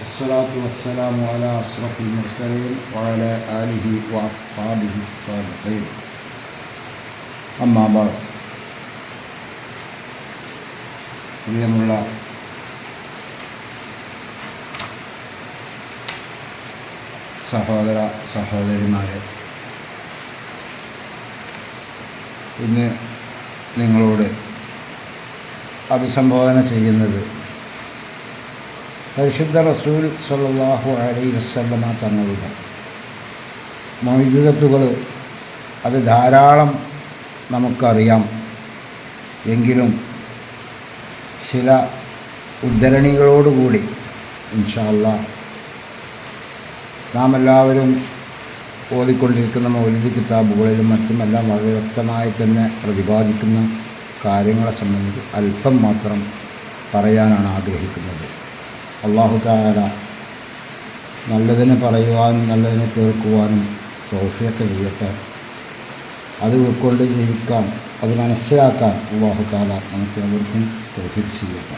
والصلاة والسلام على أشرف المرسلين وعلى آله وأصحابه الصالحين أما بعد പ്രിയമുള്ള സഹോദര സഹോദരിമാരെ ഇന്ന് നിങ്ങളോട് അഭിസംബോധന ചെയ്യുന്നത് പരിശുദ്ധ റസൂൽ സല്ലാഹു അലൈ വസ്ലമ തങ്ങളുടെ മൊയ്ജിസത്തുകൾ അത് ധാരാളം നമുക്കറിയാം. എങ്കിലും ചില ഉദ്ധരണികളോടുകൂടി ഇൻഷാല്ല നാം എല്ലാവരും ഓതിക്കൊണ്ടിരിക്കുന്ന മൗലിക കിതാബുകളിലും മറ്റുമെല്ലാം വളരെ വ്യക്തമായി തന്നെ പ്രതിപാദിക്കുന്ന കാര്യങ്ങളെ സംബന്ധിച്ച് അല്പം മാത്രം പറയാനാണ് ആഗ്രഹിക്കുന്നത്. അള്ളാഹു താല നല്ലതിനെ പറയുവാനും നല്ലതിനെ കേൾക്കുവാനും തോഫിയൊക്കെ ചെയ്യട്ടെ. അത് ഉൾക്കൊണ്ട് ജീവിക്കാൻ അത് മനസ്സിലാക്കാൻ അള്ളാഹു താല നമുക്ക് അവർക്കും തോഫിക്ക് ചെയ്യട്ടെ.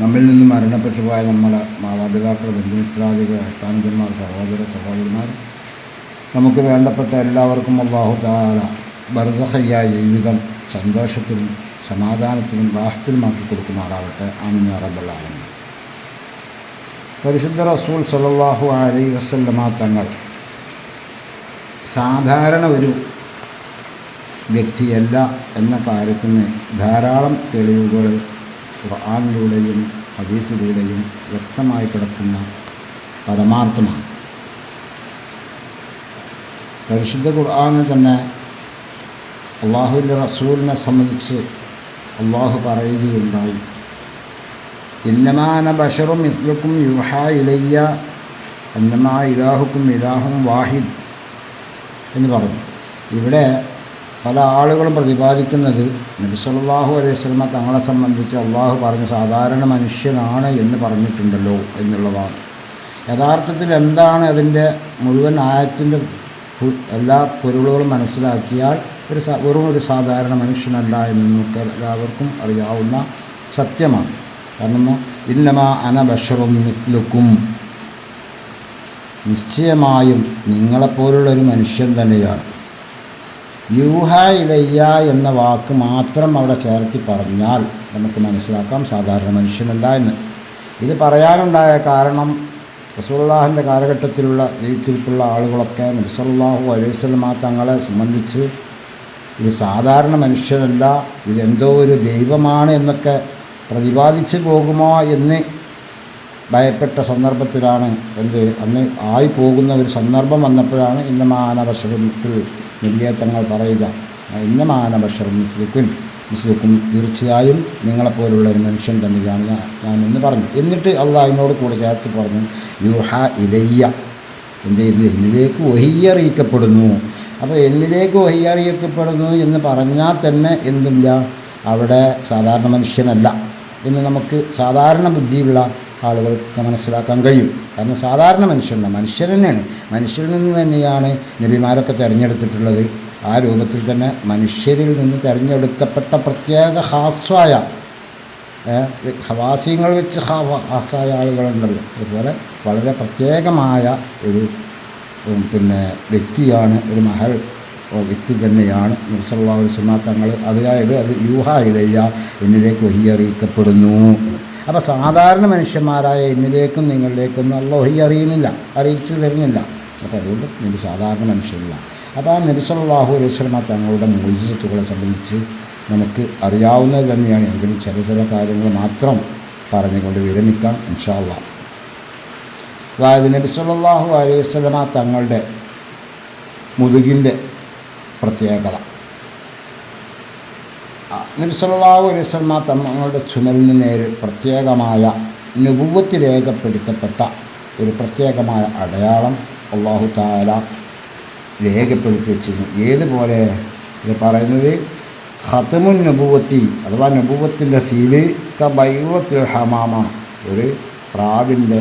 നമ്മിൽ നിന്ന് മരണപ്പെട്ടു പോയ നമ്മളെ മാതാപിതാക്കൾ ബന്ധുമിത്രാദികൾ അഷ്ടാനന്ദന്മാർ സഹോദര സഹോദരന്മാർ നമുക്ക് വേണ്ടപ്പെട്ട എല്ലാവർക്കും അള്ളാഹു താല ബർസഹയ്യായ ജീവിതം സന്തോഷത്തിലും സമാധാനത്തിലും കൊടുക്കുന്ന കൊടുക്കുമാറാവട്ടെ. ആമിൻ റബ്ബല്ലാലും പരിശുദ്ധ റസൂൽ സലല്ലാഹു അലൈ വസല്ലമ തങ്ങൾ സാധാരണ ഒരു വ്യക്തിയല്ല എന്ന കാര്യത്തിന് ധാരാളം തെളിവുകൾ ഖുർആാനിലൂടെയും ഹദീസിലൂടെയും വ്യക്തമായി കിടക്കുന്ന പരമാർത്ഥമാണ്. പരിശുദ്ധ ഖുർആാനിൽ തന്നെ അള്ളാഹുവിന്റെ റസൂലിനെ സംബന്ധിച്ച് അള്ളാഹു പറയുകയുണ്ടായി. ഇന്നമാന ബഷറും ഇസ്ലുക്കും യുഹ ഇലയ്യ എന്നമാ ഇലാഹുക്കും ഇലാഹും വാഹിദ് എന്ന് പറഞ്ഞു. ഇവിടെ പല ആളുകളും പ്രതിപാദിക്കുന്നത് നബിസ്വല്ലാഹു അലൈഹി സ്വലമ തങ്ങളെ സംബന്ധിച്ച് അള്ളാഹു പറഞ്ഞ സാധാരണ മനുഷ്യനാണ് എന്ന് പറഞ്ഞിട്ടുണ്ടല്ലോ എന്നുള്ളതാണ്. യഥാർത്ഥത്തിൽ എന്താണ് അതിന്റെ മുഴുവൻ ആയത്തിന്റെ എല്ലാ പൊരുളുകളും മനസ്സിലാക്കിയാൽ ഒരു വെറും ഒരു സാധാരണ മനുഷ്യനല്ല എന്ന് നമുക്ക് എല്ലാവർക്കും അറിയാവുന്ന സത്യമാണ്. കാരണം ഇന്നമ അനബഷറും മിസ്ലുക്കും. നിശ്ചയമായും നിങ്ങളെപ്പോലുള്ളൊരു മനുഷ്യൻ തന്നെയാണ്. യൂഹ ഇലയ്യ എന്ന വാക്ക് മാത്രം അവിടെ ചേർത്തി പറഞ്ഞാൽ നമുക്ക് മനസ്സിലാക്കാം സാധാരണ മനുഷ്യനല്ല എന്ന്. ഇത് പറയാനുണ്ടായ കാരണം റസൂള്ളാഹിന്റെ കാലഘട്ടത്തിലുള്ള ജീവിച്ചിരിപ്പുള്ള ആളുകളൊക്കെ നബ്സല്ലാഹു അലൈവല്ലമ തങ്ങളെ സംബന്ധിച്ച് ഇത് സാധാരണ മനുഷ്യനല്ല ഇതെന്തോ ഒരു ദൈവമാണ് എന്നൊക്കെ പ്രതിപാദിച്ചു പോകുമോ എന്ന് ഭയപ്പെട്ട സന്ദർഭത്തിലാണ് എന്ത് അന്ന് ആയി പോകുന്ന ഒരു സന്ദർഭം വന്നപ്പോഴാണ് ഇന്ന മാനവശ്രമത്തിൽ തങ്ങൾ പറയുക. ഇന്നമാനവശറും മിസ്ലിക്കും മിസ്ലിക്കും തീർച്ചയായും നിങ്ങളെപ്പോലുള്ള ഒരു മനുഷ്യൻ തന്നെയാണ് ഞാൻ എന്ന് പറഞ്ഞു. എന്നിട്ട് അള്ളാഹിനോട് കൂടെ ചേർത്ത് പറഞ്ഞു യുഹ ഇലയ്യ. എന്ത് ചെയ്തു? എന്നിലേക്ക് ഒഹിയറിയിക്കപ്പെടുന്നു. അപ്പോൾ എന്നിലേക്ക് ഒഹിയറിയിക്കപ്പെടുന്നു എന്ന് പറഞ്ഞാൽ തന്നെ എന്തില്ല? അവിടെ സാധാരണ മനുഷ്യനല്ല. എന്ന് നമുക്ക് സാധാരണ ബുദ്ധിയുള്ള ആളുകൾക്ക് മനസ്സിലാക്കാൻ കഴിയും. കാരണം സാധാരണ മനുഷ്യരുടെ മനുഷ്യർ തന്നെയാണ്. മനുഷ്യരിൽ നിന്ന് തന്നെയാണ് നബിമാരൊക്കെ തിരഞ്ഞെടുത്തിട്ടുള്ളത്. ആ രൂപത്തിൽ തന്നെ മനുഷ്യരിൽ നിന്ന് തിരഞ്ഞെടുക്കപ്പെട്ട പ്രത്യേക ഹാസ്വായ ഹവാസ്യങ്ങൾ വെച്ച് ഹാസായ ആളുകളുണ്ടല്ലോ. അതുപോലെ വളരെ പ്രത്യേകമായ ഒരു പിന്നെ വ്യക്തിയാണ് ഒരു മഹൽ. വ്യക്തി തന്നെയാണ്. മുസല്ലാസ്മാ തങ്ങൾ അതായത് അത് യൂഹ ഇലയ്യ എന്നിലേക്ക് വഹിയറിയിക്കപ്പെടുന്നു അപ്പോൾ സാധാരണ മനുഷ്യന്മാരായ എന്നിലേക്കും നിങ്ങളിലേക്കും നല്ല വഹി അറിയുന്നില്ല അറിയിച്ചു തരുന്നില്ല. അപ്പോൾ അതുകൊണ്ട് നിങ്ങൾ സാധാരണ മനുഷ്യരില്ല. അപ്പോൾ ആ നബിസല്ലാഹു അലൈഹി സ്വലമ തങ്ങളുടെ മൊയ്സത്തുകളെ സംബന്ധിച്ച് നമുക്ക് അറിയാവുന്നത് തന്നെയാണ്. എങ്കിലും ചില ചില കാര്യങ്ങൾ മാത്രം പറഞ്ഞുകൊണ്ട് വിരമിക്കാം ഇൻഷാല്ല അതായത് നബി സല്ലാഹു അലൈഹി സ്വലമ തങ്ങളുടെ മുതുകിന്റെ പ്രത്യേകത. നബി സല്ലാഹു അലൈഹി സ്വലമ തങ്ങളുടെ ചുമലിന് നേരെ പ്രത്യേകമായ നുപുവത്ത് രേഖപ്പെടുത്തപ്പെട്ട ഒരു പ്രത്യേകമായ അടയാളം അള്ളാഹു താല രേഖപ്പെടുത്തി വെച്ചിരുന്നു ഏതുപോലെ ഇത് പറയുന്നത്? ഹത്തമുൻ നബുവത്തി അഥവാ നബുവത്തിന്റെ സീലി തൈവത്തിൽ ഹമാമ ഒരു പ്രാവിന്റെ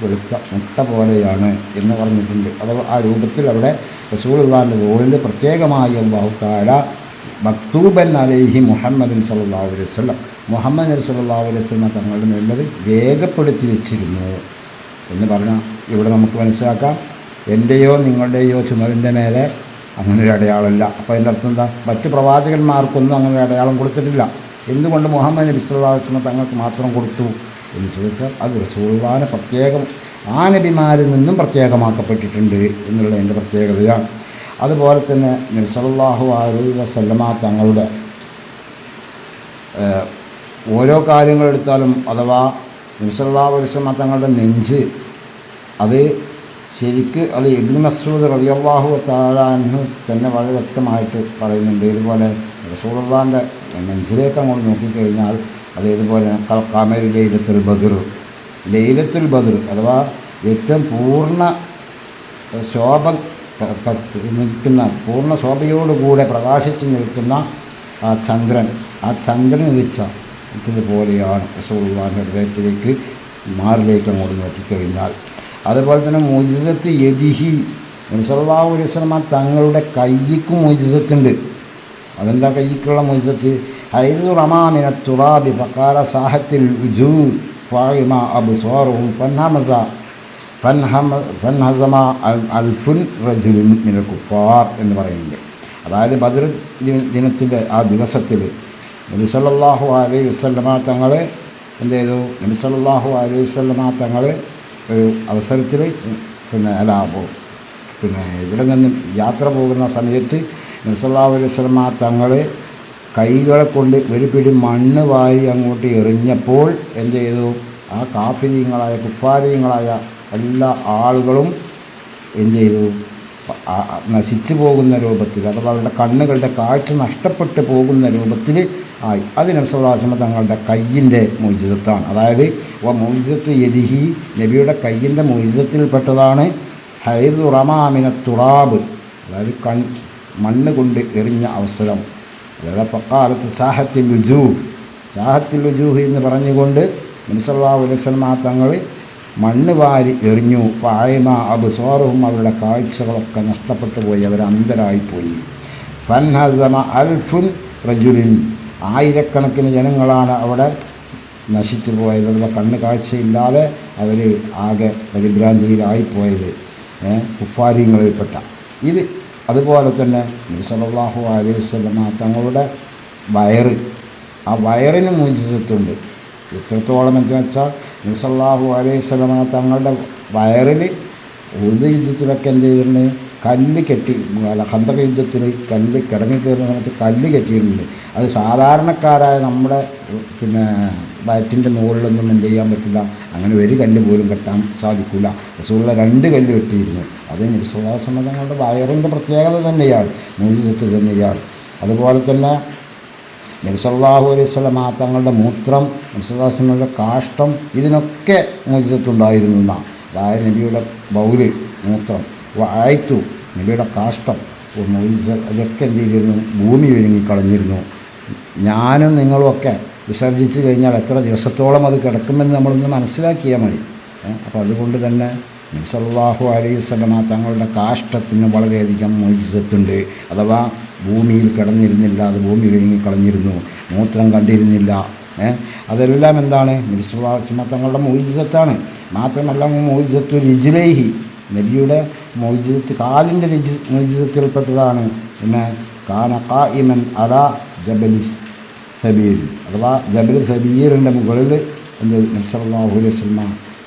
വെളുത്ത മുട്ട പോലെയാണ് എന്ന് പറഞ്ഞിട്ടുണ്ട്. അഥവാ ആ രൂപത്തിൽ അവിടെ റസൂലുള്ളാഹിന്റെ തോളിൽ പ്രത്യേകമായി അള്ളാഹു താല മക്തൂബൻ അലൈഹി മുഹമ്മദിൻ സല്ലല്ലാഹു അലൈഹി വസല്ലം മുഹമ്മദ് നബി സല്ലല്ലാഹു അലൈഹി വസല്ലം തങ്ങളുടെ മേലത് രേഖപ്പെടുത്തി വെച്ചിരുന്നു എന്ന് പറഞ്ഞാൽ ഇവിടെ നമുക്ക് മനസ്സിലാക്കാം എന്റെയോ നിങ്ങളുടെയോ ചുമലിന്റെ മേലെ ഒരു അടയാളമില്ല. അപ്പോൾ അതിന്റെ അർത്ഥം എന്താ? മറ്റ് പ്രവാചകന്മാർക്കൊന്നും അങ്ങനെ അടയാളം കൊടുത്തിട്ടില്ല. എന്തുകൊണ്ട് മുഹമ്മദ് നബി വസല്ലം തങ്ങൾക്ക് മാത്രം കൊടുത്തു? എന്ന് ചോദിച്ചാൽ അത് റസൂൾവാന പ്രത്യേകം ആ നബിമാരിൽ നിന്നും പ്രത്യേകമാക്കപ്പെട്ടിട്ടുണ്ട് എന്നുള്ളതിന്റെ പ്രത്യേകതയാണ്. അതുപോലെ തന്നെ നബി സല്ലല്ലാഹു അലൈഹി വസല്ലമ തങ്ങളുടെ ഓരോ കാര്യങ്ങളെടുത്താലും അഥവാ നിമിഷല്ലാവലക്ഷമ തങ്ങളുടെ നെഞ്ച് അത് ശരിക്ക് അത് ഇബ്നു മസൂദ് റളിയല്ലാഹു താലാന്ന് തന്നെ വളരെ വ്യക്തമായിട്ട് പറയുന്നുണ്ട്. ഇതുപോലെ റസൂലുള്ളാന്റെ നെഞ്ചിലേക്ക് അങ്ങോട്ട് നോക്കിക്കഴിഞ്ഞാൽ അത് ഇതുപോലെ ലൈലത്തുൽ ബദർ ലൈലത്തുൽ ബദർ അഥവാ ഏറ്റവും പൂർണ ശോഭ നിൽക്കുന്ന പൂർണ ശോഭയോടുകൂടെ പ്രകാശിച്ച് നിൽക്കുന്ന ആ ചന്ദ്രൻ ആ ചന്ദ്രൻ വെച്ച ഇതുപോലെയാണ് റസൂലുള്ളാഹിന്റെ ഹൃദയത്തിലേക്ക് മാറിലേക്ക് അങ്ങോട്ട് നോക്കിക്കഴിഞ്ഞാൽ. അതുപോലെ തന്നെ മുജിസത്ത് യതിഹി നബിസല്ലാഹു അലൈഹി വസല്ലമ തങ്ങളുടെ കയ്യിക്കും മുജിസത്തുണ്ട് അതെന്താ കയ്യിക്കുള്ള മുജിസത്ത്? ഹൈദു റമാമിന തുറാബി ഫക്കാല സാഹത്തിൽ ഉജൂ ഫായിമ അബ്സ്വാറുഹും ഫൻഹമസ ഫൻഹമ ഫൻഹസമ അൽ- അൽഫുൻ റജുലിൻ മിനൽ കുഫാർ എന്ന് പറയുന്നുണ്ട്. അതായത് ബദർ ദിനത്തിന്റെ ആ ദിവസത്തിൽ നബി അലൈഹി വസല്ലമ തങ്ങൾ എന്ത് ചെയ്തു? നബി അലൈഹി വസല്ലമ തങ്ങൾ ഒരു അവസരത്തിൽ പിന്നെ അല്ല പിന്നെ ഇവിടെ നിന്ന് യാത്ര പോകുന്ന സമയത്ത് നബി അലൈഹി വസല്ലമ തങ്ങൾ കൈകളെ കൊണ്ട് ഒരു പിടി മണ്ണ് വാരി അങ്ങോട്ട് എറിഞ്ഞപ്പോൾ എന്ത് ചെയ്തു? ആ കാഫിലീങ്ങളായ കുഫാരീങ്ങളായ എല്ലാ ആളുകളും എന്ത് ചെയ്തു? നശിച്ചു പോകുന്ന രൂപത്തിൽ അഥവാ അവരുടെ കണ്ണുകളുടെ കാഴ്ച നഷ്ടപ്പെട്ടു പോകുന്ന രൂപത്തിൽ ആയി. അത് തങ്ങളുടെ കയ്യിന്റെ മോചിതത്താണ്. അതായത് ആ മോചിതത്ത് യദിഹി നബിയുടെ കയ്യിന്റെ മോചിതത്തിൽപ്പെട്ടതാണ് ഹൈദുറമാമിന തുറാബ്. അതായത് കൺ മണ്ണ് കൊണ്ട് എറിഞ്ഞ അവസരം. അതായത് പക്കാലത്ത് സാഹത്തിൽ ലുജൂഹ്. സാഹത്തിൽ ലുജൂഹ് എന്ന് പറഞ്ഞുകൊണ്ട് മുൻസല്ലാ സ്വലമ തങ്ങൾ മണ്ണ് വാരി എറിഞ്ഞു. ഫായ്മ അബ്സോറും അവരുടെ കാഴ്ചകളൊക്കെ നഷ്ടപ്പെട്ടു പോയി. അവർ അന്ധരായിപ്പോയി ഫൻഹസമ അൽഫുൻ റജുലിൻ. ആയിരക്കണക്കിന് ജനങ്ങളാണ് അവിടെ നശിച്ചു പോയത്. അഥവാ കണ്ണ് കാഴ്ചയില്ലാതെ അവർ ആകെ പരിഭ്രാന്തിയിലായിപ്പോയത് കുഫാരിങ്ങളിൽപ്പെട്ട ഇത് അതുപോലെ തന്നെ നബിസലാഹു അലൈഹി വസല്ലമ തങ്ങളുടെ വയറ് ആ വയറിന് മുഞ്ചിസത്തുണ്ട് എത്രത്തോളം എന്ന് വെച്ചാൽ നബിസല്ലാഹു അലൈഹി വസല്ലമ തങ്ങളുടെ വയറിൽ ഒരു യുദ്ധത്തിലൊക്കെ എന്ത് ചെയ്തിട്ടുണ്ട്? കല്ല് കെട്ടി അല്ല ഹന്തക യുദ്ധത്തിൽ കല്ല് കിടങ്ങി കയറുന്ന സമയത്ത് കല്ല് കെട്ടിയിട്ടുണ്ട്. അത് സാധാരണക്കാരായ നമ്മുടെ പിന്നെ വയറ്റിന്റെ മുകളിലൊന്നും എന്ത് ചെയ്യാൻ പറ്റില്ല. അങ്ങനെ ഒരു കല്ല് പോലും കെട്ടാൻ സാധിക്കില്ല റസൂള്ള രണ്ട് കല്ല് കെട്ടിയിരുന്നു. അത് നിസ്വാസമ്മതങ്ങളുടെ വയറിന്റെ പ്രത്യേകത തന്നെയാണ്. നീതിസത്ത് തന്നെയാണ്. അതുപോലെ തന്നെ നബിസല്ലാഹു അലൈഹി സ്വലം തങ്ങളുടെ മൂത്രം നബിസ്വല്ലാസ്ലങ്ങളുടെ കാഷ്ടം ഇതിനൊക്കെ മോചിതത്തുണ്ടായിരുന്നു എന്നാണ്. അതായത് നബിയുടെ ബൗൽ മൂത്രം. വായ്ത്തു. നബിയുടെ കാഷ്ടം. ഒന്ന് അതൊക്കെ എന്ത് ചെയ്തിരുന്നു? ഭൂമി വിഴുങ്ങിക്കളഞ്ഞിരുന്നു ഞാനും നിങ്ങളുമൊക്കെ വിസർജിച്ച് കഴിഞ്ഞാൽ എത്ര ദിവസത്തോളം അത് കിടക്കുമെന്ന് നമ്മളൊന്ന് മനസ്സിലാക്കിയാൽ മതി. അപ്പോൾ അതുകൊണ്ട് തന്നെ നബ്സല്ലാഹു അലൈഹി വസല്ലമ തങ്ങളുടെ കാഷ്ടത്തിന് വളരെയധികം മോചിതത്തുണ്ട് അഥവാ ഭൂമിയിൽ കിടന്നിരുന്നില്ല അത് ഭൂമി വിഴുങ്ങി കളഞ്ഞിരുന്നു. മൂത്രം കണ്ടിരുന്നില്ല. അതെല്ലാം എന്താണ്? നബിസ്വല്ലാസ്മ തങ്ങളുടെ മോചിതത്താണ് മാത്രമല്ല മോചിതത്തു രിജിലേഹി നബിയുടെ മോചിതത്ത് കാലിന്റെ രജി മോചിതത്തിൽപ്പെട്ടതാണ്. പിന്നെ കാന കായിമൻ അല ജബലി സബീർ അഥവാ ജബൽ സബീറിന്റെ മുകളിൽ എന്ത് നബ്സല്ലാഹു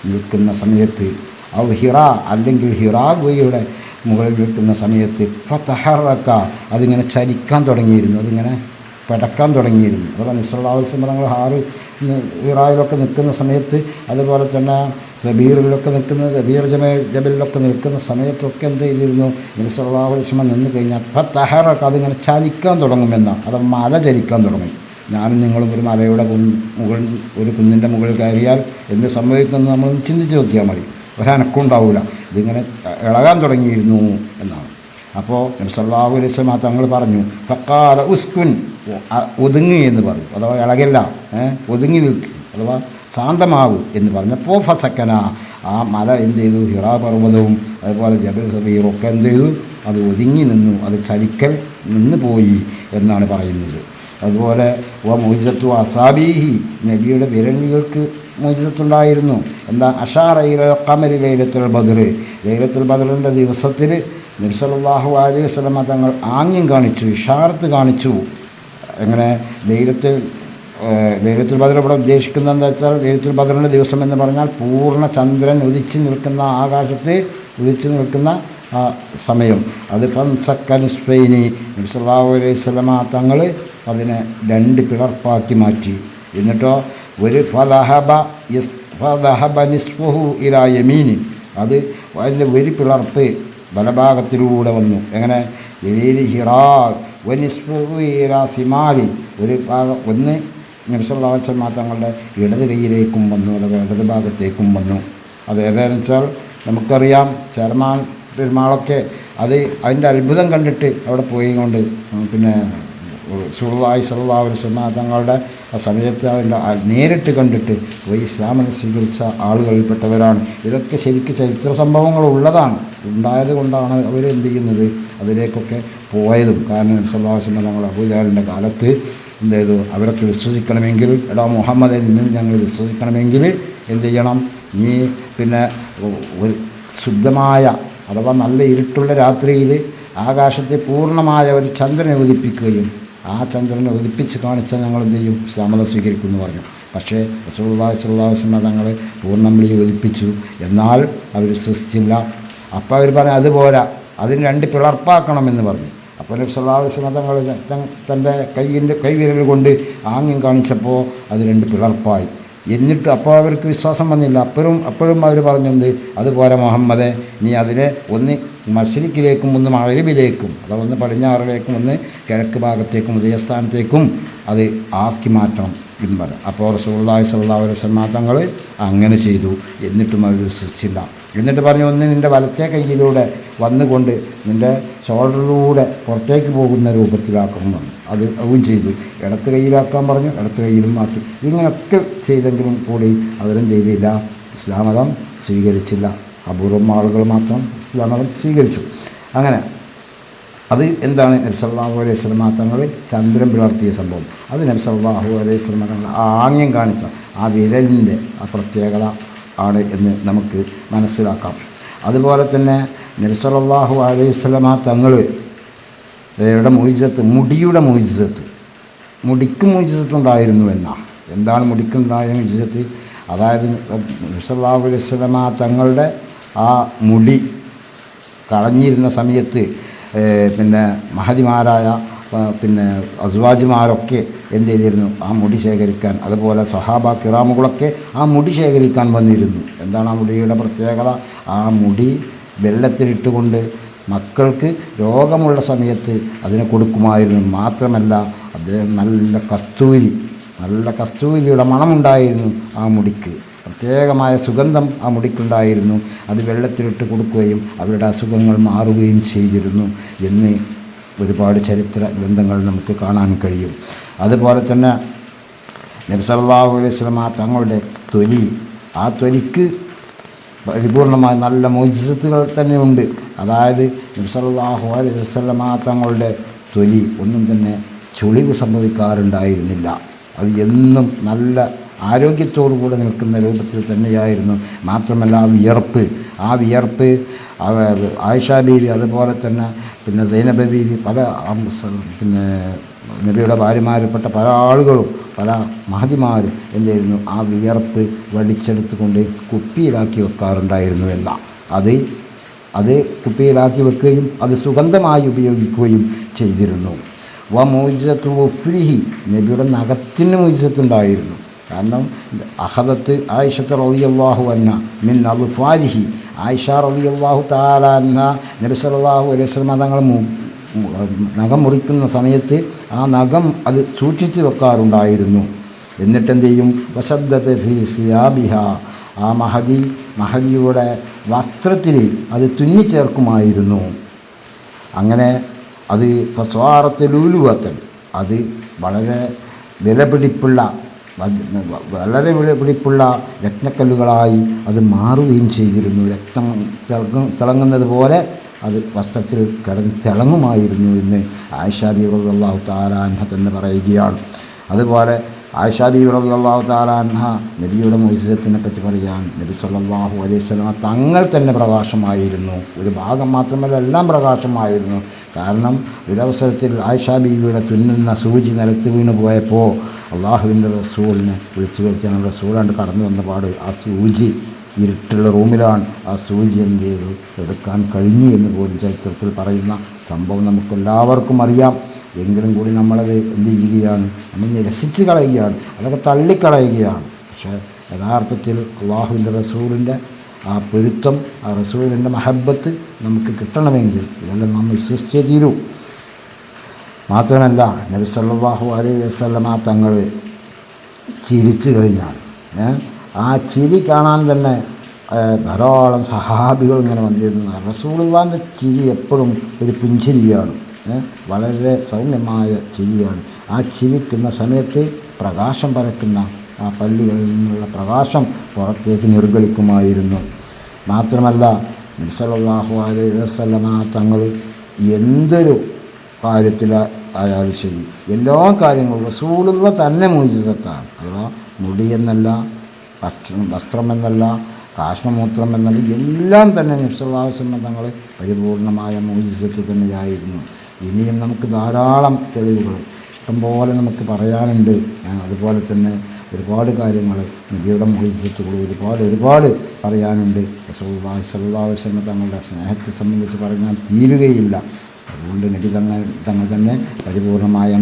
നിൽക്കുന്ന സമയത്ത് ഔ ഹിറ അല്ലെങ്കിൽ ഹിറാ ഗുഹയുടെ മുകളിൽ നിൽക്കുന്ന സമയത്ത് ഫതഹറക്ക അതിങ്ങനെ ചലിക്കാൻ തുടങ്ങിയിരുന്നു. അതിങ്ങനെ പടക്കാൻ തുടങ്ങിയിരുന്നു. അഥവാ നിസ്വല്ലാസ്ലം തങ്ങൾ ഹാറ് ഇറായിലൊക്കെ നിൽക്കുന്ന സമയത്ത് അതുപോലെ തന്നെ സബീറിലൊക്കെ നിൽക്കുന്ന സബീർ ജമ ജബലിലൊക്കെ നിൽക്കുന്ന സമയത്തൊക്കെ എന്ത് ചെയ്തിരുന്നു? നിസ്വല്ലാസ്ലം നിന്ന് കഴിഞ്ഞാൽ അപ്പം തഹറൊക്കെ അതിങ്ങനെ ചലിക്കാൻ തുടങ്ങുമെന്നാണ് അത് മല ചലിക്കാൻ തുടങ്ങും. ഞാനും നിങ്ങളും ഒരു മലയുടെ കുന്ന് മുകൾ ഒരു കുന്നിന്റെ മുകളിൽ കയറിയാൽ എന്ത് സംഭവിക്കുമെന്ന് നമ്മൾ ചിന്തിച്ച് നോക്കിയാൽ മതി. ഒരു അനക്കുണ്ടാവില്ല ഇതിങ്ങനെ ഇളകാൻ തുടങ്ങിയിരുന്നു എന്നാണ്. അപ്പോൾ നബ്സല്ലാഹു വസല്ലം തങ്ങൾ പറഞ്ഞു ഫക്കാല ഉസ്കുൻ ഒതുങ്ങി എന്ന് പറഞ്ഞു അഥവാ ഇളകല്ല ഒതുങ്ങി നിൽക്കി. അഥവാ ശാന്തമാവ് എന്ന് പറഞ്ഞപ്പോൾ ഫസക്കന ആ മല എന്ത് ചെയ്തു? ഹിറാ പർവതവും അതുപോലെ ജബൽ സബീറും ഒക്കെ എന്ത് ചെയ്തു? അത് ഒതുങ്ങി നിന്നു. അത് ചലിക്കൽ നിന്ന് പോയി എന്നാണ് പറയുന്നത്. അതുപോലെ ഓ മോചിതത്വ അസാബീഹി. നബിയുടെ വിരലുകൾക്ക് മോചിതത്തുണ്ടായിരുന്നു എന്താ? അഷാറയില കമരി ലൈലത്തുൽ ബദർ. ലൈലത്തുൽ ബദറിന്റെ ദിവസത്തിൽ നിർസലാഹു അലൈഹി വസ്ലമ തങ്ങൾ ആംഗ്യം കാണിച്ചു ഇഷാർത്ത് കാണിച്ചു. എങ്ങനെ ലൈലത്ത് ലൈലത്തുൽ ബദർ ഇവിടെ ഉദ്ദേശിക്കുന്നത് എന്താ വെച്ചാൽ ലൈലത്തുൽ ബദറിന്റെ ദിവസം എന്ന് പറഞ്ഞാൽ പൂർണ ചന്ദ്രൻ ഉദിച്ചു നിൽക്കുന്ന ആകാശത്ത് ഉദിച്ചു നിൽക്കുന്ന ആ സമയം. അത് ഫൻസക്കൻസ്പെയിനി നബ്സല്ലാഹു അലൈഹി തങ്ങൾ അതിനെ രണ്ട് പിളർപ്പാക്കി മാറ്റി. എന്നിട്ടോ ഒരു ഫലഹബ യസ് ഫലഹബ നിസ്ഫഹു ഇലാ യമീനി. അത് അതിന്റെ ഒരു പിളർപ്പ് ബലഭാഗത്തിലൂടെ വന്നു. എങ്ങനെ? ഹിറാ വനിസ്ഫഹു ഇലാ സിമാലി ഒരു ഭാഗം ഒന്ന് നബ്സല്ലാസ്ലമ തങ്ങളുടെ ഇടത് കൈയിലേക്കും വന്നു അഥവാ ഇടത് ഭാഗത്തേക്കും വന്നു. അത് ഏതാണെന്ന് വെച്ചാൽ നമുക്കറിയാം ചെയർമാൻ പെരുമാളൊക്കെ അത് അതിന്റെ അത്ഭുതം കണ്ടിട്ട് അവിടെ പോയി കൊണ്ട് പിന്നെ സുഹൃദായി സല്ലാസ്ലമ തങ്ങളുടെ ആ സമയത്ത് അതിന്റെ നേരിട്ട് കണ്ടിട്ട് പോയി ഇസ്ലാമിനെ സ്വീകരിച്ച ആളുകളിൽപ്പെട്ടവരാണ്. ഇതൊക്കെ ശരിക്കും ചരിത്ര സംഭവങ്ങൾ ഉള്ളതാണ് ഉണ്ടായത് കൊണ്ടാണ് അവരെന്ത് ചെയ്യുന്നത്? അതിലേക്കൊക്കെ പോയതും കാരണം സല്ലാസ്ലമ തങ്ങൾ അബൂജാലിന്റെ കാലത്ത് എന്ത് ചെയ്തു? അവരൊക്കെ വിശ്വസിക്കണമെങ്കിൽ എടാ മുഹമ്മദ് നിന്നും ഞങ്ങൾ വിശ്വസിക്കണമെങ്കിൽ എന്ത് ചെയ്യണം? നീ പിന്നെ ഒരു ശുദ്ധമായ അഥവാ നല്ല ഇരുട്ടുള്ള രാത്രിയിൽ ആകാശത്തെ പൂർണമായ ഒരു ചന്ദ്രനെ ഉദിപ്പിക്കുകയും ആ ചന്ദ്രനെ ഉദിപ്പിച്ച് കാണിച്ചാൽ ഞങ്ങൾ എന്ത് ചെയ്യും? ഇസ്ലാമത സ്വീകരിക്കുമെന്ന് പറഞ്ഞു. പക്ഷേ റസൂള്ളി സ്വല്ലാസ്മ തങ്ങൾ പൂർണംലി ഉദിപ്പിച്ചു. എന്നാൽ അവർ വിശ്വസിച്ചില്ല. അപ്പോൾ അവർ പറഞ്ഞു അതുപോരാ. അതിന് രണ്ട് പിളർപ്പാക്കണമെന്ന് പറഞ്ഞു. അപ്പോൾ നബി സല്ലാസ്മ തങ്ങൾ തന്റെ കൈയിന്റെ കൈവിരൽ കൊണ്ട് ആംഗ്യം കാണിച്ചപ്പോൾ അത് രണ്ട് പിളർപ്പായി എന്നിട്ട് അപ്പോൾ അവർക്ക് വിശ്വാസം വന്നില്ല. അപ്പോഴും അപ്പോഴും അവർ പറഞ്ഞത് അതുപോലെ മുഹമ്മദെ നീ അതിനെ ഒന്ന് മഷരിക്കിലേക്കും ഒന്ന് മഴവിലേക്കും അഥവാ ഒന്ന് പടിഞ്ഞാറിലേക്കും ഒന്ന് കിഴക്ക് ഭാഗത്തേക്കും ഉദയസ്ഥാനത്തേക്കും അത് ആക്കി മാറ്റണം എന്ന് പറയാം. അപ്പോൾ റസൂള്ളി സല്ലാ വസ്ലമ തങ്ങൾ അങ്ങനെ ചെയ്തു. എന്നിട്ടും അവർ വിശ്വസിച്ചില്ല. എന്നിട്ട് പറഞ്ഞു ഒന്ന് നിന്റെ വലത്തെ കയ്യിലൂടെ വന്നുകൊണ്ട് നിന്റെ ഷോൾഡറിലൂടെ പുറത്തേക്ക് പോകുന്ന രൂപത്തിലാക്കണം പറഞ്ഞു. അത് അതും ചെയ്തു. ഇടത്ത് കയ്യിലാക്കാൻ പറഞ്ഞു ഇടത്ത് കയ്യിലും മാറ്റി ഇങ്ങനെയൊക്കെ ചെയ്തെങ്കിലും കൂടി അവരും ചെയ്തില്ല. ഇസ്ലാമതം സ്വീകരിച്ചില്ല. അപൂർവം ആളുകൾ മാത്രം ഇസ്ലാം മതം സ്വീകരിച്ചു. അങ്ങനെ അത് എന്താണ്? നബ്സല്ലാഹു അലൈഹി സ്വലമ തങ്ങൾ ചന്ദ്രൻ പിളർത്തിയ സംഭവം. അത് നബ്സല്ലാഹു അലൈഹി സ്വലമ തങ്ങൾ ആംഗ്യം കാണിച്ച ആ വിരലിന്റെ ആ പ്രത്യേകത ആണ് എന്ന് നമുക്ക് മനസ്സിലാക്കാം. അതുപോലെ തന്നെ നബ്സല്ലാഹു അലൈഹി സ്വലമ തങ്ങൾ ഇവരുടെ മൂജിസത്ത് മുടിയുടെ മൂജിസത്ത് മുടിക്ക് മൂജിസത്തുണ്ടായിരുന്നു എന്നാണ്. എന്താണ് മുടിക്കുണ്ടായ മൂജിസത്ത് അതായത് നബ്സല്ലാഹു അലൈഹി സ്വലമ തങ്ങളുടെ ആ മുടി കളഞ്ഞിരുന്ന സമയത്ത് പിന്നെ മഹതിമാരായ പിന്നെ അസ്വാജിമാരൊക്കെ എന്ത് ചെയ്തിരുന്നു? ആ മുടി ശേഖരിക്കാൻ അതുപോലെ സഹാബ കിറാമുകളൊക്കെ ആ മുടി ശേഖരിക്കാൻ വന്നിരുന്നു. എന്താണ് ആ മുടിയുടെ പ്രത്യേകത? ആ മുടി വെള്ളത്തിലിട്ടുകൊണ്ട് മക്കൾക്ക് രോഗമുള്ള സമയത്ത് അതിനെ കൊടുക്കുമായിരുന്നു. മാത്രമല്ല അദ്ദേഹം നല്ല കസ്തൂരി നല്ല കസ്തൂരിയുടെ മണമുണ്ടായിരുന്നു ആ മുടിക്ക്. പ്രത്യേകമായ സുഗന്ധം ആ മുടിക്കുണ്ടായിരുന്നു. അത് വെള്ളത്തിലിട്ട് കൊടുക്കുകയും അവരുടെ അസുഖങ്ങൾ മാറുകയും ചെയ്തിരുന്നു എന്ന് ഒരുപാട് ചരിത്ര ഗ്രന്ഥങ്ങൾ നമുക്ക് കാണാൻ കഴിയും. അതുപോലെ തന്നെ നബ്സല്ലാഹു അലൈഹി സ്വലമ തങ്ങളുടെ തൊലി ആ തൊലിക്ക് പരിപൂർണമായ നല്ല മോചിസത്തുകൾ തന്നെയുണ്ട് അതായത് നബ്സല്ലാഹു അലൈഹി വസ്ലമ തങ്ങളുടെ തൊലി ഒന്നും തന്നെ ചുളിവ് സംഭവിക്കാറുണ്ടായിരുന്നില്ല അത് എന്നും നല്ല ആരോഗ്യത്തോടു കൂടെ നിൽക്കുന്ന രൂപത്തിൽ തന്നെയായിരുന്നു. മാത്രമല്ല ആ വിയർപ്പ് ആ വിയർപ്പ് ആയിഷ ബീവി അതുപോലെ തന്നെ പിന്നെ സൈനബ ബീവി പല പിന്നെ നബിയുടെ ഭാര്യമാരിൽപ്പെട്ട പല ആളുകളും പല മഹതിമാരും എന്തായിരുന്നു ആ വിയർപ്പ് വടിച്ചെടുത്തുകൊണ്ട് കുപ്പിയിലാക്കി വെക്കാറുണ്ടായിരുന്നു എന്ന. അത് അത് കുപ്പിയിലാക്കി വെക്കുകയും അത് സുഗന്ധമായി ഉപയോഗിക്കുകയും ചെയ്തിരുന്നു. വ മോചിതത്വ ഒഫ്രിഹി നബിയുടെ നഖത്തിന് മോചിതത്തുണ്ടായിരുന്നു കാരണം അഹദത്ത് ആയിഷത്ത് റളിയല്ലാഹു അന്ന മിൻ അബുഫാരിഹി ആയിഷ റളിയല്ലാഹു താലാന്ന നബിസല്ലാഹു അലൈഹി സ്വലമ തങ്ങൾ നഖം മുറിക്കുന്ന സമയത്ത് ആ നഖം അത് സൂക്ഷിച്ചു വെക്കാറുണ്ടായിരുന്നു. എന്നിട്ടെന്ത് ചെയ്യും വശബ്ദത്തെ ഫി സിയാബിഹ. ആ മഹദി മഹദിയുടെ വസ്ത്രത്തിൽ അത് തുന്നിച്ചേർക്കുമായിരുന്നു. അങ്ങനെ അത് ഫസ്വാറത്ത് ലൂലുവത്തൽ അത് വളരെ വിലപിടിപ്പുള്ള വളരെ വിലപിടിപ്പുള്ള രക്തക്കല്ലുകളായി അത് മാറുകയും ചെയ്തിരുന്നു. രക്തം തിളങ്ങും തിളങ്ങുന്നത് പോലെ അത് വസ്ത്രത്തിൽ കിടന്ന് തിളങ്ങുമായിരുന്നു എന്ന് ആയിഷ ബീബി അള്ളാഹു താലാൻഹ തന്നെ പറയുകയാണ്. അതുപോലെ ആയിഷ ബീബി അള്ളാഹു താലാൻഹ നബിയുടെ മൈസത്തിനെ പറ്റി പറയാൻ നബി സല്ലാഹു അലൈഹി സ്വലമ തങ്ങൾ തന്നെ പ്രകാശമായിരുന്നു. ഒരു ഭാഗം മാത്രമല്ല എല്ലാം പ്രകാശമായിരുന്നു. കാരണം ഒരവസരത്തിൽ ആയിഷാ ബീവിയുടെ തുന്നുന്ന സൂചി നിലത്ത് വീണ് പോയപ്പോൾ അള്ളാഹുവിന്റെ റസൂളിനെ വിളിച്ചു വരുത്തിയ റസൂലാണ്ട് കടന്നു വന്ന പാട് ആ സൂചി ഇരുട്ടുള്ള റൂമിലാണ്. ആ സൂചി എന്ത് ചെയ്തു? എടുക്കാൻ കഴിഞ്ഞു എന്ന് പോലും ചരിത്രത്തിൽ പറയുന്ന സംഭവം നമുക്കെല്ലാവർക്കും അറിയാം. എങ്കിലും കൂടി നമ്മളത് എന്ത് ചെയ്യുകയാണ്? നമ്മൾ നിരസിച്ച് കളയുകയാണ്. അതൊക്കെ തള്ളിക്കളയുകയാണ്. പക്ഷേ യഥാർത്ഥത്തിൽ അള്ളാഹുവിന്റെ റസൂലിന്റെ ആ പൊരുത്തം ആ റസൂലിന്റെ മഹബത്ത് നമുക്ക് കിട്ടണമെങ്കിൽ ഇതെല്ലാം നമ്മൾ സൃഷ്ടിച്ചേ തീരൂ. മാത്രമല്ല നബി സല്ലല്ലാഹു അലൈഹി വസല്ലമ തങ്ങൾ ചിരിച്ചു കഴിഞ്ഞാൽ ആ ചിരി കാണാൻ തന്നെ ധാരാളം സഹാബികൾ ഇങ്ങനെ വന്നിരുന്നു റസൂലുള്ളാന്റെ ചിരി എപ്പോഴും ഒരു പുഞ്ചിരിയാണ് വളരെ സൗമ്യമായ ചിരിയാണ്. ആ ചിരിക്കുന്ന സമയത്ത് പ്രകാശം പരക്കുന്ന ആ പല്ലുകളിൽ നിന്നുള്ള പ്രകാശം പുറത്തേക്ക് നിർഗളിക്കുമായിരുന്നു. മാത്രമല്ല നബിസല്ലാഹു അലൈഹി വസല്ലമ തങ്ങൾ എന്തൊരു കാര്യത്തിൽ ആയാലും ശരി എല്ലാ കാര്യങ്ങളും റസൂലുള്ള തന്നെ മോചിതത്താണ് അഥവാ മുടിയെന്നല്ല ഭക്ഷണം വസ്ത്രമെന്നല്ല കാഷ്ണമൂത്രം എന്നല്ല എല്ലാം തന്നെ നിസ്സലാസമ്മ തങ്ങൾ പരിപൂർണമായ മോചിതത്തിൽ തന്നെയായിരുന്നു. ഇനിയും നമുക്ക് ധാരാളം തെളിവുകൾ ഇഷ്ടംപോലെ നമുക്ക് പറയാനുണ്ട്. അതുപോലെ തന്നെ ഒരുപാട് കാര്യങ്ങൾ നബിയുടെ മോചിതത്തുകൾ ഒരുപാട് ഒരുപാട് പറയാനുണ്ട്. അലൈഹി വസല്ലം തങ്ങളുടെ സ്നേഹത്തെ സംബന്ധിച്ച് പറഞ്ഞാൽ തീരുകയില്ല. അതുകൊണ്ട് നബി തങ്ങൾ തങ്ങൾ തന്നെ പരിപൂർണമായ